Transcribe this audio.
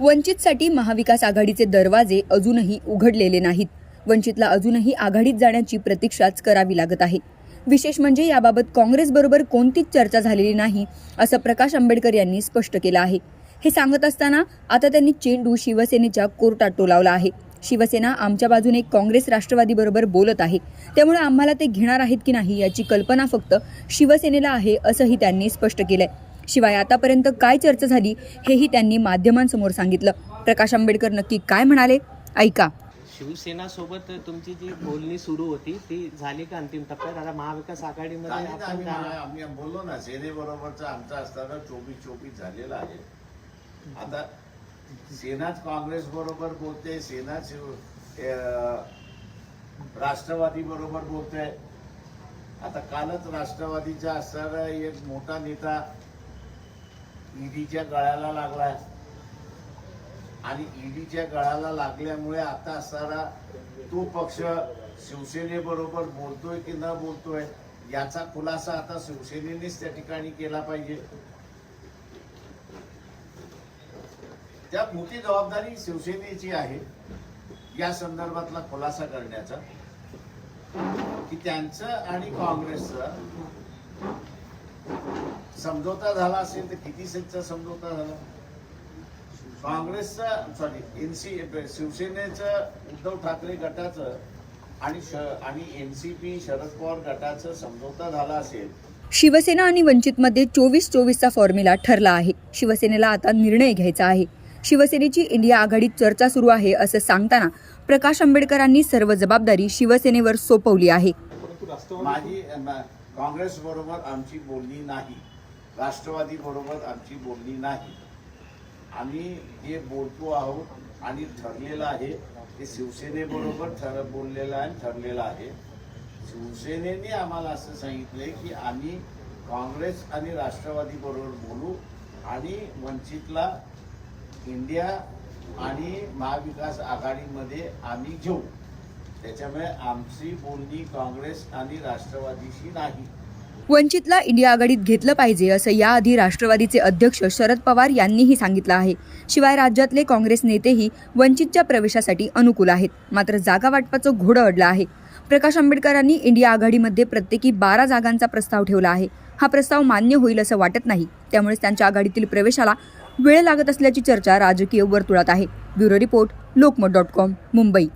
वंचितसाठी महाविकास आघाडीचे दरवाजे अजूनही उघडलेले नाहीत. वंचितला अजूनही आघाडीत जाण्याची प्रतीक्षाच करावी लागत आहे. विशेष म्हणजे याबाबत काँग्रेसबरोबर कोणतीच चर्चा झालेली नाही असं प्रकाश आंबेडकर यांनी स्पष्ट केलं आहे. हे सांगत असताना आता त्यांनी चेंडू शिवसेनेच्या कोर्टात टोलावला आहे. शिवसेना आमच्या बाजूने काँग्रेस राष्ट्रवादीबरोबर बोलत आहे. त्यामुळे आम्हाला ते घेणार आहेत की नाही याची कल्पना फक्त शिवसेनेला आहे असंही त्यांनी स्पष्ट केलंय. शिवाय आतापर्यंत काय चर्चा झाली हेही त्यांनी माध्यमांसमोर सांगितलं. प्रकाश आंबेडकर नक्की काय म्हणाले? ऐका. शिवसेना सोबत तुमची जी बोलणी सुरू होती ती झाली का अंतिम टप्प्यात? आता महाविकास आघाडीमध्ये आपण आम्ही बोललो ना सेनेबरोबरचा आमचा असताना चोवीस चोवीस झालेला आहे. आता सेनाच काँग्रेस बरोबर बोलते सेना राष्ट्रवादी बरोबर बोलते. आता कालच राष्ट्रवादीचा असणारा एक मोठा नेता ईडीच्या गळ्याला लागलाय. आणि ईडीच्या गळाला लागल्यामुळे आता असणारा तो पक्ष शिवसेनेबरोबर बोलतोय की न बोलतोय याचा खुलासा आता शिवसेनेनेच त्या ठिकाणी केला पाहिजे. त्या मोठी जबाबदारी शिवसेनेची आहे या संदर्भातला खुलासा करण्याचा. की त्यांचं आणि काँग्रेसचं समझोता झाला असेल तर किती सेटचा समझोता झाला? काँग्रेसचं सॉरी एनसी शिवसेनेचं उद्धव ठाकरे गटाचं आणि श आणि एनसीपी शरद पवार गटाचं समझोता झाला असेल. शिवसेना आणि वंचितमध्ये चोवीस चोवीसचा फॉर्म्युला ठरला आहे. शिवसेनेला आता निर्णय घ्यायचा आहे. शिवसेनेची इंडिया आघाडीत चर्चा सुरू आहे असं सांगताना प्रकाश आंबेडकरांनी सर्व जबाबदारी शिवसेनेवर सोपवली आहे. माझी काँग्रेस बरोबर आमची बोलणी नाही. राष्ट्रवादी बरोबर आमची बोलणी नाही. आम्ही जे बोलतो आहोत आणि ठरलेलं आहे ते शिवसेनेबरोबर ठर बोललेलं आहे ठरलेलं आहे. शिवसेनेने आम्हाला असं सांगितलंय की आम्ही काँग्रेस आणि राष्ट्रवादी बरोबर बोलू आणि वंचितला इंडिया आणि महाविकास आघाडीमध्ये आम्ही घेऊ. त्याच्यामुळे आमची बोलणी काँग्रेस आणि राष्ट्रवादीशी नाही. वंचितला इंडिया आघाडीत घेतलं पाहिजे असं याआधी राष्ट्रवादीचे अध्यक्ष शरद पवार यांनीही सांगितलं आहे. शिवाय राज्यातले काँग्रेस नेतेही वंचितच्या प्रवेशासाठी अनुकूल आहेत. मात्र जागा वाटपाचं घोडं अडलं आहे. प्रकाश आंबेडकरांनी इंडिया आघाडीमध्ये प्रत्येकी बारा जागांचा प्रस्ताव ठेवला आहे. हा प्रस्ताव मान्य होईल असं वाटत नाही. त्यामुळेच त्यांच्या आघाडीतील प्रवेशाला वेळ लागत असल्याची चर्चा राजकीय वर्तुळात आहे. Bureau report Lokmat dot com Mumbai.